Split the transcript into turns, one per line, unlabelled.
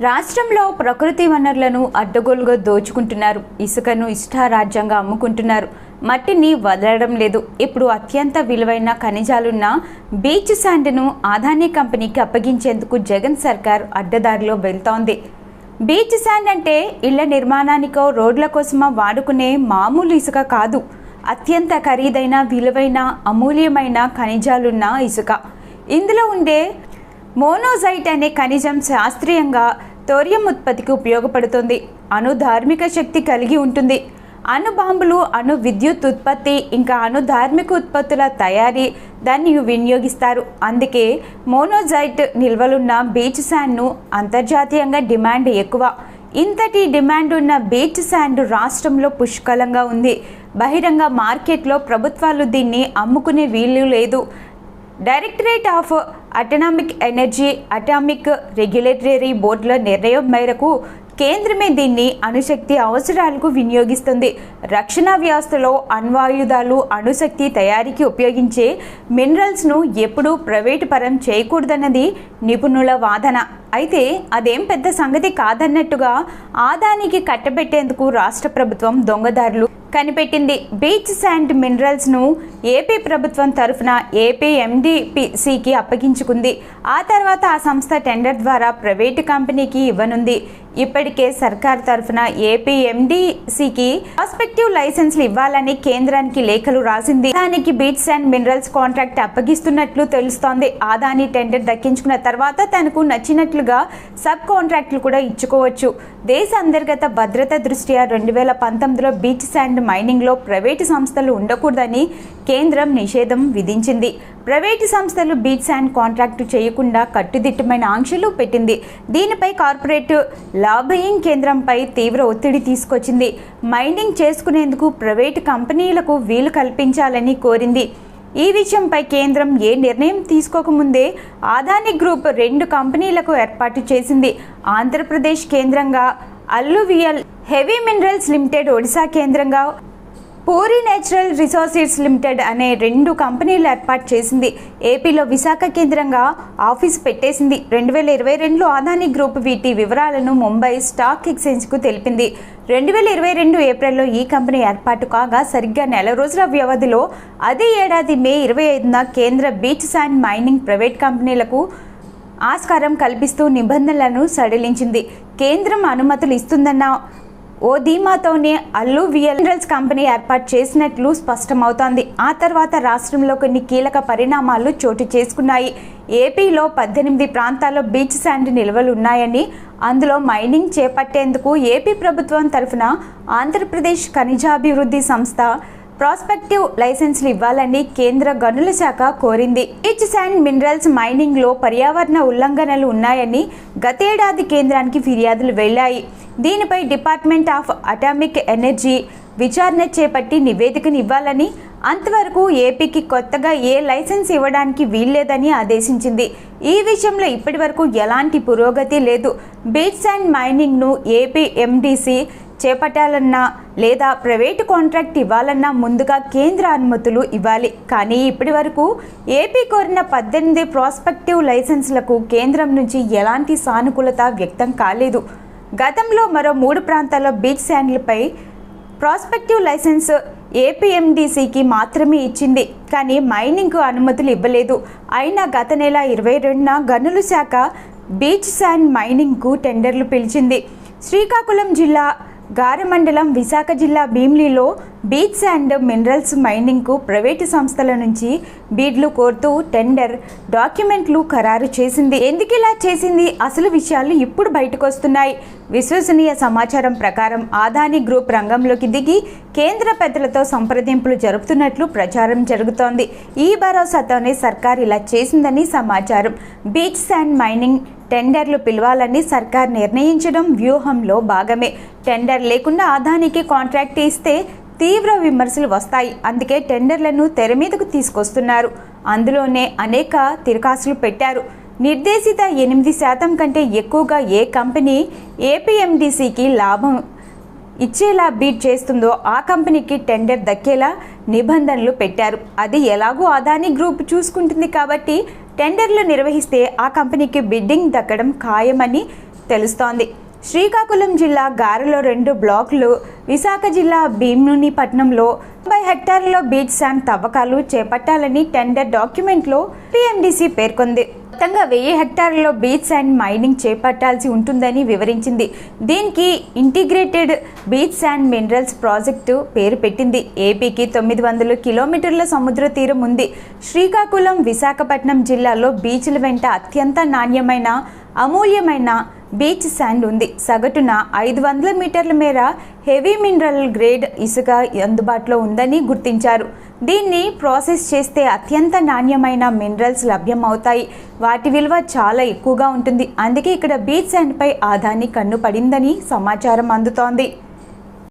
రాష్ట్రంలో ప్రకృతి వనరులను అడ్డగోలుగా దోచుకుంటున్నారు. ఇసుకను ఇష్టారాజ్యంగా అమ్ముకుంటున్నారు. మట్టిని వదలడం లేదు. ఇప్పుడు అత్యంత విలువైన ఖనిజాలున్న బీచ్ శాండ్ను ఆదానీ కంపెనీకి అప్పగించేందుకు జగన్ సర్కార్ అడ్డదారిలో వెళ్తోంది. బీచ్ శాండ్ అంటే ఇళ్ళ నిర్మాణానికో రోడ్ల కోసమో వాడుకునే మామూలు ఇసుక కాదు. అత్యంత ఖరీదైన విలువైన అమూల్యమైన ఖనిజాలున్న ఇసుక. ఇందులో ఉండే మోనోజైట్ అనే ఖనిజం శాస్త్రీయంగా థోరియం ఉత్పత్తికి ఉపయోగపడుతుంది. అణు ధార్మిక శక్తి కలిగి ఉంటుంది. అణు బాంబులు అణు విద్యుత్ ఉత్పత్తి ఇంకా అణు ధార్మిక ఉత్పత్తుల తయారీ దాన్ని వినియోగిస్తారు. అందుకే మోనోజైట్ నిల్వలున్న బీచ్ శాండ్ను అంతర్జాతీయంగా డిమాండ్ ఎక్కువ. ఇంతటి డిమాండ్ ఉన్న బీచ్ శాండ్ రాష్ట్రంలో పుష్కలంగా ఉంది. బహిరంగ మార్కెట్లో ప్రభుత్వాలు దీన్ని అమ్ముకునే వీలు లేదు. Directorate of atomic energy atomic regulatory బోర్డుల నిర్ణయం మేరకు కేంద్రమే దీన్ని అణుశక్తి అవసరాలకు వినియోగిస్తుంది. రక్షణ వ్యవస్థలో అణ్వాయుధాలు అణుశక్తి తయారీకి ఉపయోగించే మినరల్స్ను ఎప్పుడూ ప్రైవేటు పరం చేయకూడదన్నది నిపుణుల వాదన. అయితే అదేం పెద్ద సంగతి కాదన్నట్టుగా ఆదానికి కట్టబెట్టేందుకు రాష్ట్ర ప్రభుత్వం దొంగదారులు కనిపెట్టింది. బీచ్ శాండ్ మినరల్స్ను ఏపీ ప్రభుత్వం తరఫున ఏపీ ఎండిపిసికి అప్పగించుకుంది. ఆ తర్వాత ఆ సంస్థ టెండర్ ద్వారా ప్రైవేటు కంపెనీకి ఇవ్వనుంది. ఇప్పటికే సర్కార్ తరఫున ఏపీ ఎండిసికి ప్రాస్పెక్టివ్ లైసెన్స్లు ఇవ్వాలని కేంద్రానికి లేఖలు రాసింది. దానికి బీట్స్ అండ్ మినరల్స్ కాంట్రాక్ట్ అప్పగిస్తున్నట్లు తెలుస్తోంది. ఆదాని టెండర్ దక్కించుకున్న తర్వాత తనకు నచ్చినట్లుగా సబ్ కాంట్రాక్టులు కూడా ఇచ్చుకోవచ్చు. దేశ అంతర్గత భద్రత దృష్ట్యా రెండు వేల పంతొమ్మిదిలో బీచ్ శాండ్ మైనింగ్లో ప్రైవేటు సంస్థలు ఉండకూడదని కేంద్రం నిషేధం విధించింది. ప్రైవేటు సంస్థలు బీట్స్ అండ్ కాంట్రాక్టు చేయకుండా కట్టుదిట్టమైన ఆంక్షలు పెట్టింది. దీనిపై కార్పొరేట్ లాబయింగ్ కేంద్రంపై తీవ్ర ఒత్తిడి తీసుకొచ్చింది. మైనింగ్ చేసుకునేందుకు ప్రైవేటు కంపెనీలకు వీలు కల్పించాలని కోరింది. ఈ విషయంపై కేంద్రం ఏ నిర్ణయం తీసుకోకముందే ఆదాని గ్రూప్ రెండు కంపెనీలకు ఏర్పాటు చేసింది. ఆంధ్రప్రదేశ్ కేంద్రంగా alluvial heavy minerals limited Odisha కేంద్రంగా పూరి నేచురల్ రిసోర్సెస్ లిమిటెడ్ అనే రెండు కంపెనీలు ఏర్పాటు చేసింది. ఏపీలో విశాఖ కేంద్రంగా ఆఫీస్ పెట్టేసింది. రెండు వేల ఇరవై రెండులో అదానీ గ్రూప్ వీటి వివరాలను ముంబై స్టాక్ ఎక్స్చేంజ్కు తెలిపింది. రెండు వేల ఇరవై రెండు ఏప్రిల్లో ఈ కంపెనీ ఏర్పాటు కాగా సరిగ్గా నెల రోజుల వ్యవధిలో అదే ఏడాది మే ఇరవై ఐదున కేంద్ర బీచ్ అండ్ మైనింగ్ ప్రైవేట్ కంపెనీలకు ఆస్కారం కల్పిస్తూ నిబంధనలను సడలించింది. కేంద్రం అనుమతులు ఇస్తుందన్న ఓ ధీమాతోనే అల్లు వియల్స్ కంపెనీ ఏర్పాటు చేసినట్లు స్పష్టమవుతోంది. ఆ తర్వాత రాష్ట్రంలో కొన్ని కీలక పరిణామాలు చోటు చేసుకున్నాయి. ఏపీలో పద్దెనిమిది ప్రాంతాల్లో బీచ్ శాండ్ నిల్వలు ఉన్నాయని అందులో మైనింగ్ చేపట్టేందుకు ఏపీ ప్రభుత్వం తరఫున ఆంధ్రప్రదేశ్ ఖనిజాభివృద్ధి సంస్థ ప్రాస్పెక్టివ్ లైసెన్సులు ఇవ్వాలని కేంద్ర గనుల శాఖ కోరింది. బీచ్ శాండ్ మినరల్స్ మైనింగ్లో పర్యావరణ ఉల్లంఘనలు ఉన్నాయని గతేడాది కేంద్రానికి ఫిర్యాదులు వెళ్ళాయి దీనిపై డిపార్ట్మెంట్ ఆఫ్ అటామిక్ ఎనర్జీ విచారణ చేపట్టి నివేదికను ఇవ్వాలని అంతవరకు ఏపీకి కొత్తగా ఏ లైసెన్స్ ఇవ్వడానికి వీల్లేదని ఆదేశించింది. ఈ విషయంలో ఇప్పటివరకు ఎలాంటి పురోగతి లేదు. బీచ్ అండ్ మైనింగ్ను ఏపీ ఎండీసీ చేపట్టాలన్నా లేదా ప్రైవేటు కాంట్రాక్ట్ ఇవ్వాలన్నా ముందుగా కేంద్ర అనుమతులు ఇవ్వాలి. కానీ ఇప్పటి వరకు ఏపీ కోరిన పద్దెనిమిది ప్రాస్పెక్టివ్ లైసెన్సులకు కేంద్రం నుంచి ఎలాంటి సానుకూలత వ్యక్తం కాలేదు. గతంలో మరో మూడు ప్రాంతాల్లో బీచ్ శాండ్లపై ప్రాస్పెక్టివ్ లైసెన్స్ ఏపీఎండిసికి మాత్రమే ఇచ్చింది. కానీ మైనింగ్కు అనుమతులు ఇవ్వలేదు. అయినా గత నెల ఇరవై రెండున గనుల శాఖ బీచ్ శాండ్ మైనింగ్కు టెండర్లు పిలిచింది. శ్రీకాకుళం జిల్లా గారమండలం విశాఖ జిల్లా భీమ్లీలో బీచ్స్ అండ్ మినరల్స్ మైనింగ్కు ప్రైవేటు సంస్థల నుంచి బీడ్లు కోరుతూ టెండర్ డాక్యుమెంట్లు ఖరారు చేసింది. ఎందుకు ఇలా చేసింది? అసలు విషయాలు ఇప్పుడు బయటకు వస్తున్నాయి విశ్వసనీయ సమాచారం ప్రకారం ఆదాని గ్రూప్ రంగంలోకి దిగి కేంద్ర పెద్దలతో సంప్రదింపులు జరుపుతున్నట్లు ప్రచారం జరుగుతోంది. ఈ భరోసాతోనే సర్కార్ ఇలా చేసిందని సమాచారం. బీచ్స్ అండ్ మైనింగ్ టెండర్లు పిలవాలని సర్కార్ నిర్ణయించడం వ్యూహంలో భాగమే. టెండర్ లేకుండా ఆదానికి కాంట్రాక్ట్ ఇస్తే తీవ్ర విమర్శలు వస్తాయి. అందుకే టెండర్లను తెర మీదకు తీసుకొస్తున్నారు. అందులోనే అనేక తిరకాసులు పెట్టారు. నిర్దేశిత ఎనిమిది శాతం కంటే ఎక్కువగా ఏ కంపెనీ ఏపీఎండిసికి లాభం ఇచ్చేలా బీట్ చేస్తుందో ఆ కంపెనీకి టెండర్ దక్కేలా నిబంధనలు పెట్టారు. అది ఎలాగో అదాని గ్రూప్ చూసుకుంటుంది కాబట్టి టెండర్లు నిర్వహిస్తే ఆ కంపెనీకి బిడ్డింగ్ దక్కడం ఖాయమని తెలుస్తోంది. శ్రీకాకుళం జిల్లా గారెలో రెండు బ్లాక్లు విశాఖ జిల్లా భీమునిపట్నంలో తొంభై హెక్టార్లలో బీచ్ శాండ్ తవ్వకాలు చేపట్టాలని టెండర్ డాక్యుమెంట్లో పిఎండిసి పేర్కొంది. మొత్తంగా వెయ్యి హెక్టార్లలో బీచ్ శాండ్ మైనింగ్ చేపట్టాల్సి ఉంటుందని వివరించింది. దీనికి integrated beach sand minerals project పేరు పెట్టింది. ఏపీకి తొమ్మిది వందల కిలోమీటర్ల సముద్ర తీరం ఉంది. శ్రీకాకుళం విశాఖపట్నం జిల్లాలో బీచ్ల వెంట అత్యంత నాణ్యమైన అమూల్యమైన బీచ్ శాండ్ ఉంది. సగటున ఐదు వందల మీటర్ల మేర హెవీ మినరల్ గ్రేడ్ ఇసుక అందుబాటులో ఉందని గుర్తించారు. దీన్ని ప్రాసెస్ చేస్తే అత్యంత నాణ్యమైన మినరల్స్ లభ్యమవుతాయి. వాటి విలువ చాలా ఎక్కువగా ఉంటుంది. అందుకే ఇక్కడ బీచ్ శాండ్పై ఆదాని కన్ను పడిందని సమాచారం అందుతోంది.